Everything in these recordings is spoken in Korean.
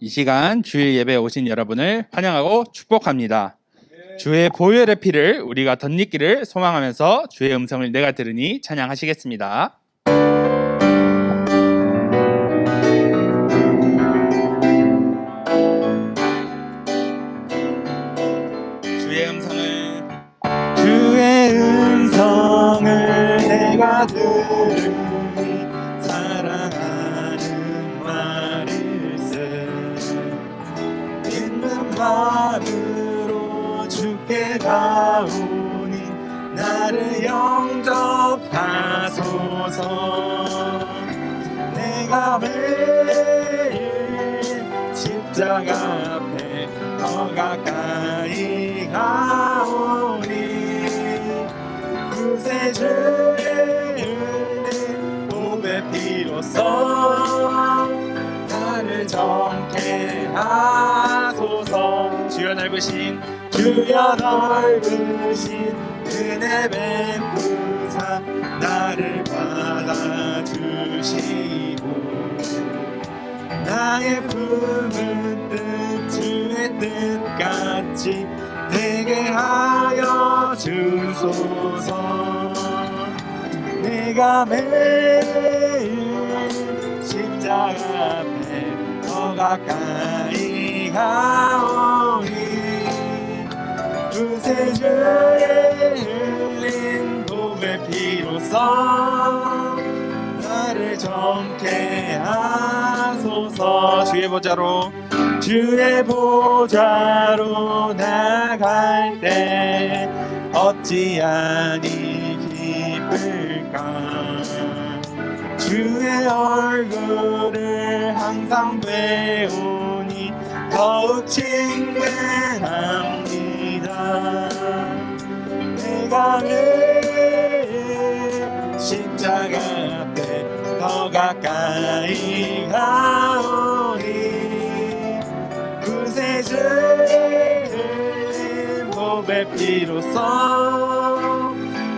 이 시간 주일 예배에 오신 여러분을 환영하고 축복합니다. 주의 보혈의 피를 우리가 덧입기를 소망하면서 주의 음성을 내가 들으니 찬양하시겠습니다. 주의 음성을 주의 음성을 내가 들으니 십자가 앞에 더 가까이 가오니 구세주의 흘린 몸의 피로써 나를 정케 하소서 주여 넓으신 주여 넓으신 은혜 뱀부사 나를 받아주시고 나의 품은 뜻 주의 뜻같이 되게 하여 주소서. 내가 매일 십자가 앞에 더 가까이 가오니 구세주의 흘린 몸의 피로써 정케 하소서. 주의 보좌로. 주의 보좌로 나갈 때 어찌하니 기쁠까? 주의 얼굴을 항상 배우니 더욱 친근합니다. 내가 매일 십자가 더 가까이 가오니 구세주의 몸의 피로써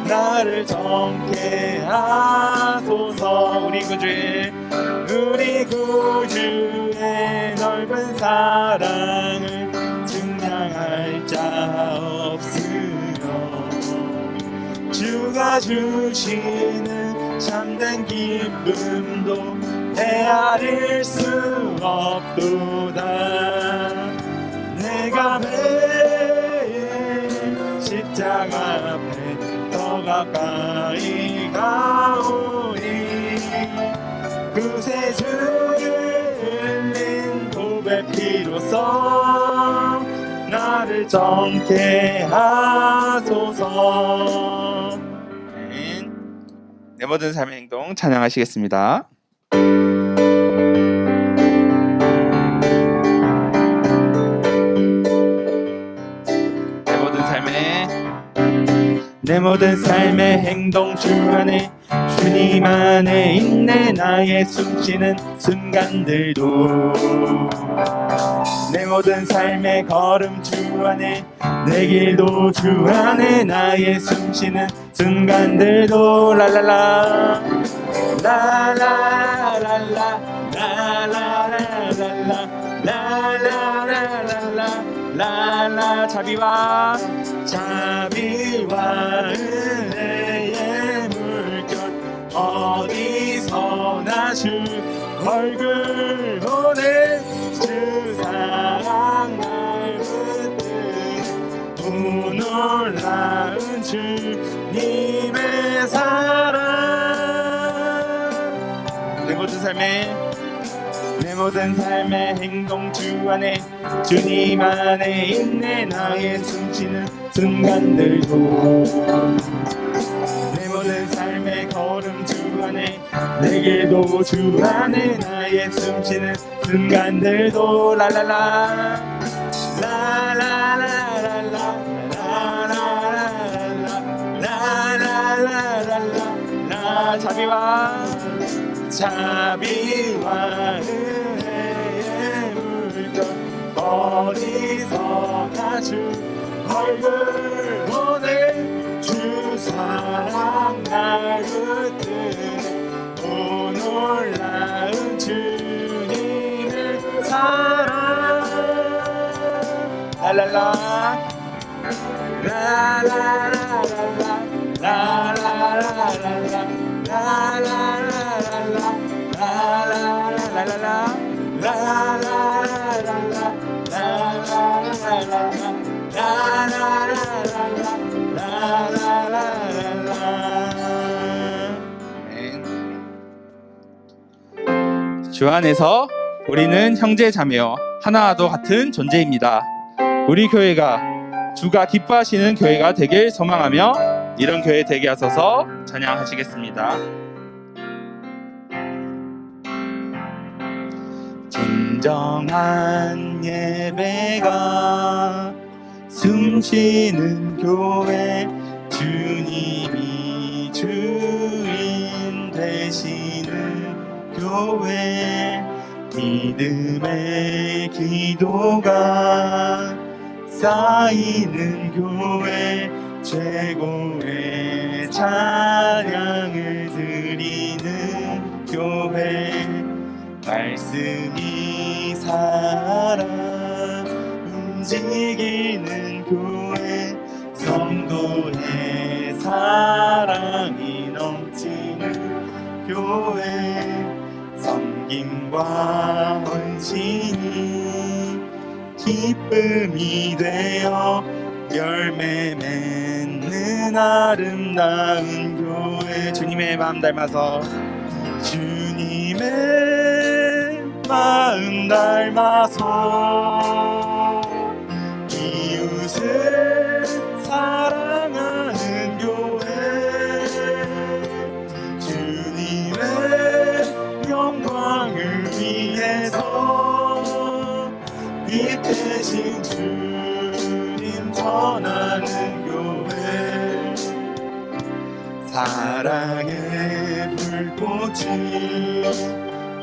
나를 정케 하소서. 우리 구주의 우리 구주의 넓은 사랑 주가 주시는 참된 기쁨도 헤아릴 수 없도다. 내가 매일 십자가 앞에 더 가까이 가오니 구세주의 흘린 고백 피로써 나를 정케 하소서 내 모든 삶의 행동 찬양하시겠습니다. 내 모든 삶의 내 모든 삶의 행동 주 안에 주님 안에 있네 나의 숨쉬는 순간들도 내 모든 삶의 걸음 주 안에 내 길도 주 안에 나의 숨쉬는 순간들도 랄랄라. 라라랄라 라라랄라 라라랄라 라라. 자비와 자비와 은혜의 물결 어디서나 주 얼굴 보내 주 놀라운 주님의 사랑. 내 모든 삶에 내 모든 삶의 행동 주 안에 주님 안에 있네. 나의 숨쉬는 순간들도. 내 모든 삶의 걸음 주 안에 내게도 주 안에 나의 숨쉬는 순간들도. 랄랄라. 라라라랄라 자비와 자비와 은혜의 물결 어디서나 주 얼굴 보내 주 사랑. 날 붙든 오 놀라운 주님의 사랑 라라라 주 안에서 우리는 형제 자매요 하나도 같은 존재입니다. 우리 교회가 주가 기뻐하시는 교회가 되길 소망하며 이런 교회 되게 하소서 찬양하시겠습니다. 진정한 예배가 숨쉬는 교회 주님이 주인 되시는 교회 믿음의 기도가 쌓이는 교회 최고의 찬양을 드리는 교회 말씀이 살아 움직이는 교회 성도의 사랑이 넘치는 교회. 섬김과 헌신이 기쁨이 되어 열매 맺는 아름다운 교회. 주님의 마음 닮아서 주님의 마음 닮아서 이웃을 사랑하는 교회 주님의 영광을 위해서 빛 대신 주님 전하는 교회. 사랑의 불꽃이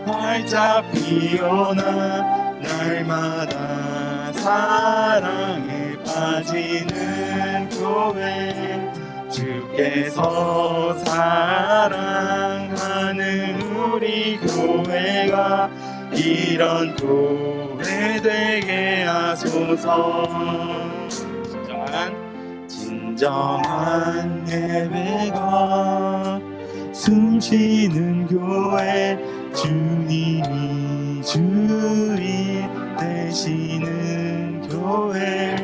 활짝 피어나 날마다 사랑에 빠지는 교회. 주께서 사랑하는 우리 교회가 이런 교회 되게 하소서. 진정한 진정한 예배가 숨쉬는 교회 주님이 주인 되시는 교회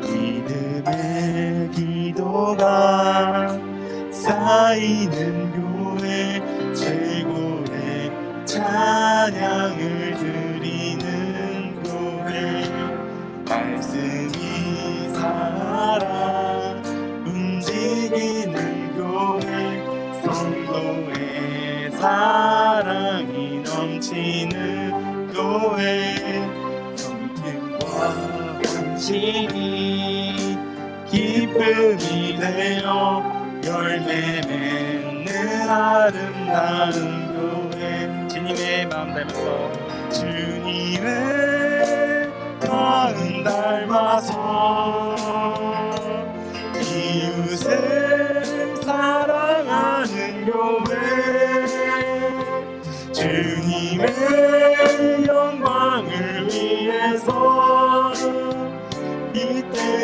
믿음의 기도가 쌓이는 교회 최고의 찬양을 헌신이 기쁨이 되어 열매 맺는 아름다운 교회. 주님의 마음 닮아서. 주님의 마음 닮아서. 이웃을 사랑하는 교회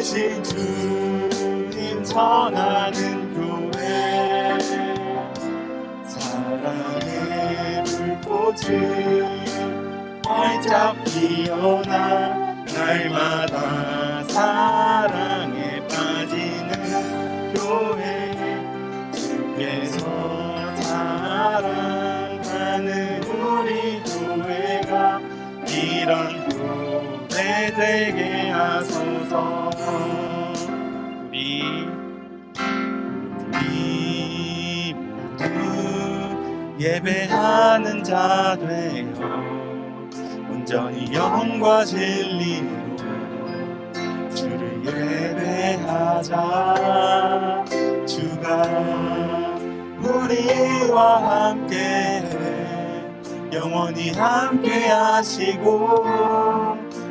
빛 대신 주님 전하는 교회. 사랑의 불꽃이 활짝 피어나 날마다 사랑에 빠지는 교회. 주께서 사랑하는 우리 교회가 이런 교회 되게 예배하는 자 되어 온전히 영과 진리로 주를 예배하자. 주가 우리와 함께 영원히 함께 하시고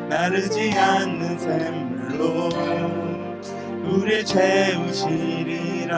나르지 않는 샘물로 우리 채우시리라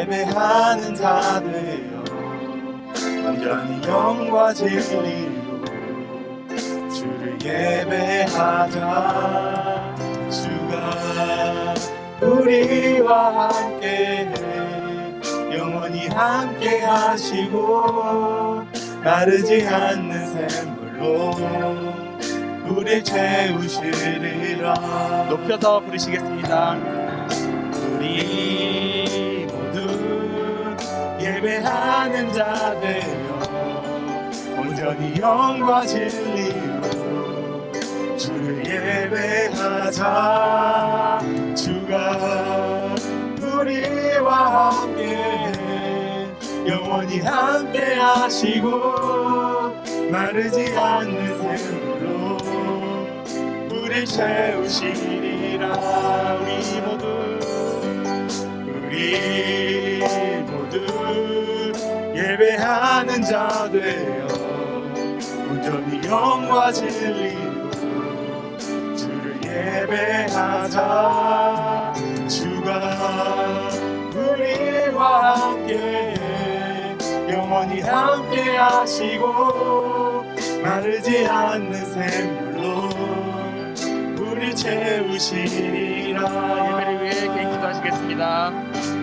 예배하는 자 되어 온전히 영과 진리로 주를 예배하자. 주가 우리와 함께 영원히 함께 하시고 마르지 않는 샘물로 우리 채우시리라. 높여서 부르시겠습니다. 우리 예배하는 자 되어 온전히 영과 진리로 주를 예배하자. 주가 우리와 함께 영원히 함께 하시고 마르지 않는 샘으로 우리 채우시리라. 우리 모두 우리 모두 예배하는 자 되어 온전히 영과 진리로 주를 예배하자. 주가 우리와 함께 영원히 함께 하시고 마르지 않는 샘물로 우리 채우시리라. 예배를 위해 개인 기도하시겠습니다